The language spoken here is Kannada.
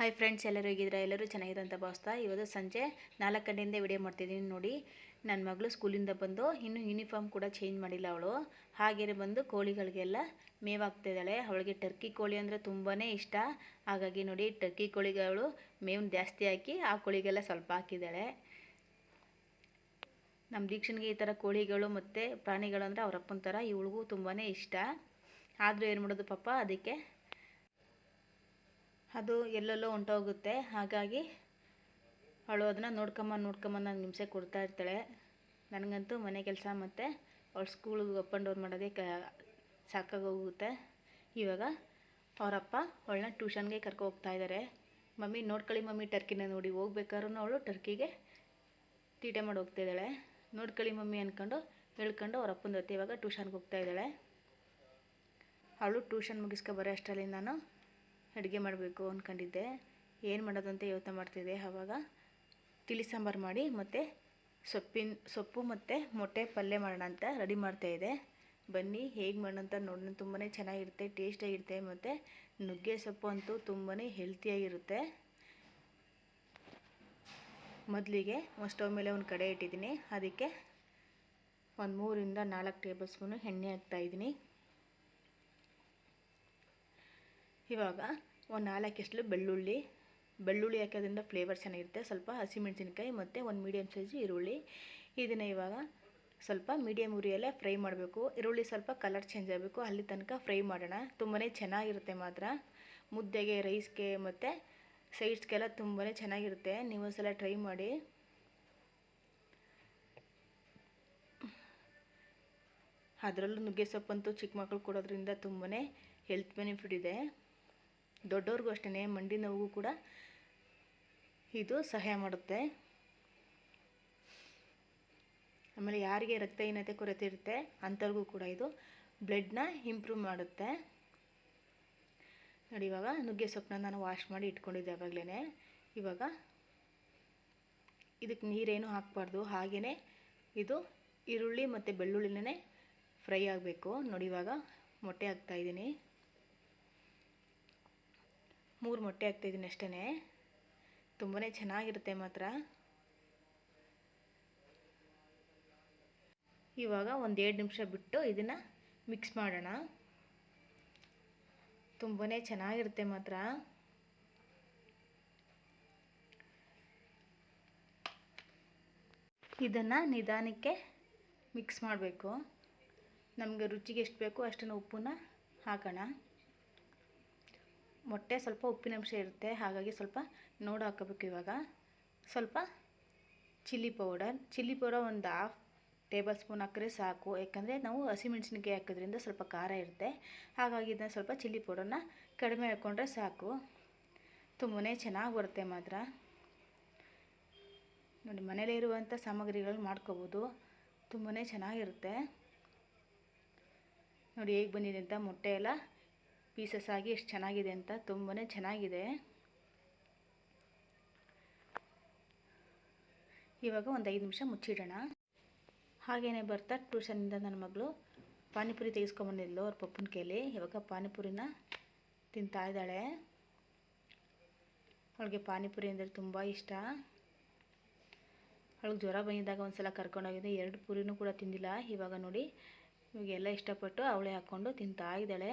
ಹಾಯ್ ಫ್ರೆಂಡ್ಸ್ ಎಲ್ಲರೂ ಹೇಗಿದ್ರೆ ಎಲ್ಲರೂ ಚೆನ್ನಾಗಿದೆ ಅಂತ ಭಾವಿಸ್ತಾ ಇವತ್ತು ಸಂಜೆ ನಾಲ್ಕು ಗಂಟೆಯಿಂದ ವಿಡಿಯೋ ಮಾಡ್ತಿದ್ದೀನಿ ನೋಡಿ. ನನ್ನ ಮಗಳು ಸ್ಕೂಲಿಂದ ಬಂದು ಇನ್ನೂ ಯೂನಿಫಾರ್ಮ್ ಕೂಡ ಚೇಂಜ್ ಮಾಡಿಲ್ಲ ಅವಳು. ಹಾಗೆಯೇ ಬಂದು ಕೋಳಿಗಳಿಗೆಲ್ಲ ಮೇವಾಗ್ತಿದ್ದಾಳೆ ಅವಳಿಗೆ ಟರ್ಕಿ ಕೋಳಿ ಅಂದರೆ ತುಂಬಾ ಇಷ್ಟ. ಹಾಗಾಗಿ ನೋಡಿ ಟರ್ಕಿ ಕೋಳಿಗಳು ಮೇವನ್ನ ಜಾಸ್ತಿ ಹಾಕಿ ಆ ಕೋಳಿಗೆಲ್ಲ ಸ್ವಲ್ಪ ಹಾಕಿದ್ದಾಳೆ. ನಮ್ಮ ದೀಕ್ಷನ್ಗೆ ಈ ಥರ ಕೋಳಿಗಳು ಮತ್ತು ಪ್ರಾಣಿಗಳು ಅಂದರೆ ಅವರಪ್ಪನ ಥರ ಇವಳಿಗೂ ತುಂಬಾ ಇಷ್ಟ. ಆದರೂ ಏನು ಮಾಡೋದು ಪಾಪ, ಅದಕ್ಕೆ ಅದು ಎಲ್ಲೆಲ್ಲೋ ಹೊಂಟೋಗುತ್ತೆ ಹಾಗಾಗಿ ಅವಳು ಅದನ್ನ ನೋಡ್ಕೊಂಬ ನೋಡ್ಕೊಂಬ ನಾನು ಹಿಂಸೆ ಕೊಡ್ತಾ ಇರ್ತಾಳೆ. ನನಗಂತೂ ಮನೆ ಕೆಲಸ ಮತ್ತು ಅವಳು ಸ್ಕೂಲಿಗೆ ಅಪ್ ಆ್ಯಂಡ್ ಡೌನ್ ಮಾಡೋದೇ ಕ, ಸಾಕಾಗೋಗುತ್ತೆ. ಇವಾಗ ಅವರಪ್ಪ ಅವಳನ್ನ ಟ್ಯೂಷನ್ಗೆ ಕರ್ಕೊ ಹೋಗ್ತಾ ಇದ್ದಾರೆ ಮಮ್ಮಿ ನೋಡ್ಕೊಳ್ಳಿ ಮಮ್ಮಿ ಟರ್ಕಿನ ನೋಡಿ, ಹೋಗ್ಬೇಕಾದ್ರೂ ಅವಳು ಟರ್ಕಿಗೆ ತೀಟೆ ಮಾಡಿ ಹೋಗ್ತಾ ಇದ್ದಾಳೆ. ನೋಡ್ಕೊಳ್ಳಿ ಮಮ್ಮಿ ಅಂದ್ಕೊಂಡು ಹೇಳ್ಕೊಂಡು ಅವ್ರ ಅಪ್ಪನ ಜೊತೆ ಇವಾಗ ಟ್ಯೂಷನ್ಗೆ ಹೋಗ್ತಾ ಇದ್ದಾಳೆ. ಅವಳು ಟ್ಯೂಷನ್ ಮುಗಿಸ್ಕೊ ಬರೋ ಅಷ್ಟರಲ್ಲಿ ನಾನು ಅಡುಗೆ ಮಾಡಬೇಕು ಅಂದ್ಕೊಂಡಿದ್ದೆ ಏನು ಮಾಡೋದಂತ ಯೋಚನೆ ಮಾಡ್ತಿದ್ದೆ. ಆವಾಗ ತಿಳಿ ಸಾಂಬಾರು ಮಾಡಿ ಮತ್ತು ಸೊಪ್ಪಿನ, ಸೊಪ್ಪು ಮತ್ತು ಮೊಟ್ಟೆ ಪಲ್ಯ ಮಾಡೋಣ ಅಂತ ರೆಡಿ ಮಾಡ್ತಾಯಿದ್ದೆ ಬನ್ನಿ, ಹೇಗೆ ಮಾಡೋಣ ಅಂತ ನೋಡೋಣ. ತುಂಬಾ ಚೆನ್ನಾಗಿರುತ್ತೆ ಟೇಸ್ಟಾಗಿರುತ್ತೆ ಮತ್ತು ನುಗ್ಗೆ ಸೊಪ್ಪು ಅಂತೂ ತುಂಬಾ ಹೆಲ್ತಿಯಾಗಿರುತ್ತೆ ಮೊದಲಿಗೆ ಒಂದು ಸ್ಟವ್ ಮೇಲೆ ಒಂದು ಕಡೆ ಇಟ್ಟಿದ್ದೀನಿ. ಅದಕ್ಕೆ ಒಂದು ಮೂರಿಂದ ನಾಲ್ಕು ಟೇಬಲ್ ಸ್ಪೂನು ಎಣ್ಣೆ ಹಾಕ್ತಾಯಿದ್ದೀನಿ ಇವಾಗ ಒಂದು ನಾಲ್ಕು ಬೆಳ್ಳುಳ್ಳಿ ಬೆಳ್ಳುಳ್ಳಿ ಹಾಕೋದ್ರಿಂದ ಫ್ಲೇವರ್ ಚೆನ್ನಾಗಿರುತ್ತೆ. ಸ್ವಲ್ಪ ಹಸಿಮೆಣಸಿನ್ಕಾಯಿ ಮತ್ತು ಒಂದು ಮೀಡಿಯಮ್ ಸೈಜು ಈರುಳ್ಳಿ. ಇದನ್ನು ಇವಾಗ ಸ್ವಲ್ಪ ಮೀಡಿಯಮ್ ಉರಿಯಲ್ಲೇ ಫ್ರೈ ಮಾಡಬೇಕು. ಈರುಳ್ಳಿ ಸ್ವಲ್ಪ ಕಲರ್ ಚೇಂಜ್ ಆಗಬೇಕು. ಅಲ್ಲಿ ತನಕ ಫ್ರೈ ಮಾಡೋಣ. ತುಂಬಾ ಚೆನ್ನಾಗಿರುತ್ತೆ ಮಾತ್ರ. ಮುದ್ದೆಗೆ ರೈಸ್ಗೆ ಮತ್ತು ಸೈಡ್ಸ್ಗೆಲ್ಲ ತುಂಬಾ ಚೆನ್ನಾಗಿರುತ್ತೆ. ನೀವು ಒಂದ್ಸಲ ಟ್ರೈ ಮಾಡಿ. ಅದರಲ್ಲೂ ನುಗ್ಗೆ ಸೊಪ್ಪಂತೂ ಚಿಕ್ಕ ಮಕ್ಕಳು ಕೊಡೋದ್ರಿಂದ ತುಂಬಾ ಹೆಲ್ತ್ ಬೆನಿಫಿಟ್ ಇದೆ. ದೊಡ್ಡವ್ರಿಗೂ ಅಷ್ಟೇ ಮಂಡಿ ನೋವಿಗೂ ಕೂಡ ಇದು ಸಹಾಯ ಮಾಡುತ್ತೆ. ಆಮೇಲೆ ಯಾರಿಗೆ ರಕ್ತಹೀನತೆ ಕೊರತೆ ಇರುತ್ತೆ, ಅಂಥವ್ರಿಗೂ ಕೂಡ ಇದು ಬ್ಲಡ್ನ ಇಂಪ್ರೂವ್ ಮಾಡುತ್ತೆ. ನೋಡಿ, ಇವಾಗ ನುಗ್ಗೆ ಸೊಪ್ಪನ್ನ ನಾನು ವಾಶ್ ಮಾಡಿ ಇಟ್ಕೊಂಡಿದ್ದೆ ಆವಾಗಲೇ ಇವಾಗ ಇದಕ್ಕೆ ನೀರೇನು ಹಾಕಬಾರ್ದು ಹಾಗೆಯೇ ಇದು ಈರುಳ್ಳಿ ಮತ್ತು ಬೆಳ್ಳುಳ್ಳಿನೇ ಫ್ರೈ ಆಗಬೇಕು. ನೋಡಿ, ಇವಾಗ ಮೊಟ್ಟೆ ಹಾಕ್ತಾಯಿದ್ದೀನಿ ಮೂರು ಮೊಟ್ಟೆ ಹಾಕ್ತಿದ್ದೀನಿ ಅಷ್ಟೇ ತುಂಬಾ ಚೆನ್ನಾಗಿರುತ್ತೆ ಮಾತ್ರ. ಇವಾಗ ಒಂದು ಎರಡು ನಿಮಿಷ ಬಿಟ್ಟು ಇದನ್ನು ಮಿಕ್ಸ್ ಮಾಡೋಣ. ತುಂಬಾ ಚೆನ್ನಾಗಿರುತ್ತೆ ಮಾತ್ರ. ಇದನ್ನು ನಿಧಾನಕ್ಕೆ ಮಿಕ್ಸ್ ಮಾಡಬೇಕು. ನಮಗೆ ರುಚಿಗೆ ಎಷ್ಟು ಬೇಕೋ ಅಷ್ಟನ್ನು ಉಪ್ಪನ್ನ ಹಾಕೋಣ. ಮೊಟ್ಟೆ ಸ್ವಲ್ಪ ಉಪ್ಪಿನಂಶ ಇರುತ್ತೆ, ಹಾಗಾಗಿ ಸ್ವಲ್ಪ ನೋಡಿ ಹಾಕೋಬೇಕು ಇವಾಗ. ಸ್ವಲ್ಪ ಚಿಲ್ಲಿ ಪೌಡರ್. ಚಿಲ್ಲಿ ಪೌಡರ್ ಒಂದು ಹಾಫ್ ಟೇಬಲ್ ಸ್ಪೂನ್ ಹಾಕಿದ್ರೆ ಸಾಕು. ಯಾಕಂದರೆ ನಾವು ಹಸಿಮೆಣ್ಸಿನ್ಕಾಯಿ ಹಾಕೋದ್ರಿಂದ ಸ್ವಲ್ಪ ಖಾರ ಇರುತ್ತೆ. ಹಾಗಾಗಿ ಇದನ್ನ ಸ್ವಲ್ಪ ಚಿಲ್ಲಿ ಪೌಡರ್ನ ಕಡಿಮೆ ಹಾಕ್ಕೊಂಡ್ರೆ ಸಾಕು. ತುಂಬಾ ಚೆನ್ನಾಗಿ ಬರುತ್ತೆ ಮಾತ್ರ. ನೋಡಿ, ಮನೇಲೇ ಇರುವಂಥ ಸಾಮಗ್ರಿಗಳು ಮಾಡ್ಕೋಬೋದು. ತುಂಬಾ ಚೆನ್ನಾಗಿರುತ್ತೆ. ನೋಡಿ, ಹೇಗೆ ಬಂದಿದೆ ಅಂತ ಮೊಟ್ಟೆ ಎಲ್ಲ ಪೀಸಸ್ ಆಗಿ ಎಷ್ಟು ಚೆನ್ನಾಗಿದೆ ಅಂತ ತುಂಬಾ ಚೆನ್ನಾಗಿದೆ. ಇವಾಗ ಒಂದು ಐದು ನಿಮಿಷ ಮುಚ್ಚಿಡೋಣ. ಹಾಗೇನೆ ಬರ್ತಾ ಟ್ಯೂಷನಿಂದ ನನ್ನ ಮಗಳು ಪಾನಿಪುರಿ ತೆಗೆಸ್ಕೊಂಬಂದಿದ್ಲು ಅವ್ರ ಪಪ್ಪನ ಕೈಲಿ. ಇವಾಗ ಪಾನಿಪುರಿನ ತಿಂತಾ ಇದ್ದಾಳೆ. ಅವಳಿಗೆ ಪಾನಿಪುರಿ ಅಂದರೆ ತುಂಬ ಇಷ್ಟ. ಅವಳಿಗೆ ಜ್ವರ ಬಂದಿದ್ದಾಗ ಒಂದು ಸಲ ಕರ್ಕೊಂಡೋಗಿದ್ದೆ ಎರಡು ಪುರಿನೂ ಕೂಡ ತಿಂದಿಲ್ಲ. ಇವಾಗ ನೋಡಿ, ಇವಾಗೆಲ್ಲ ಇಷ್ಟಪಟ್ಟು ಅವಳೇ ಹಾಕ್ಕೊಂಡು ತಿಂತಾ ಇದ್ದಾಳೆ.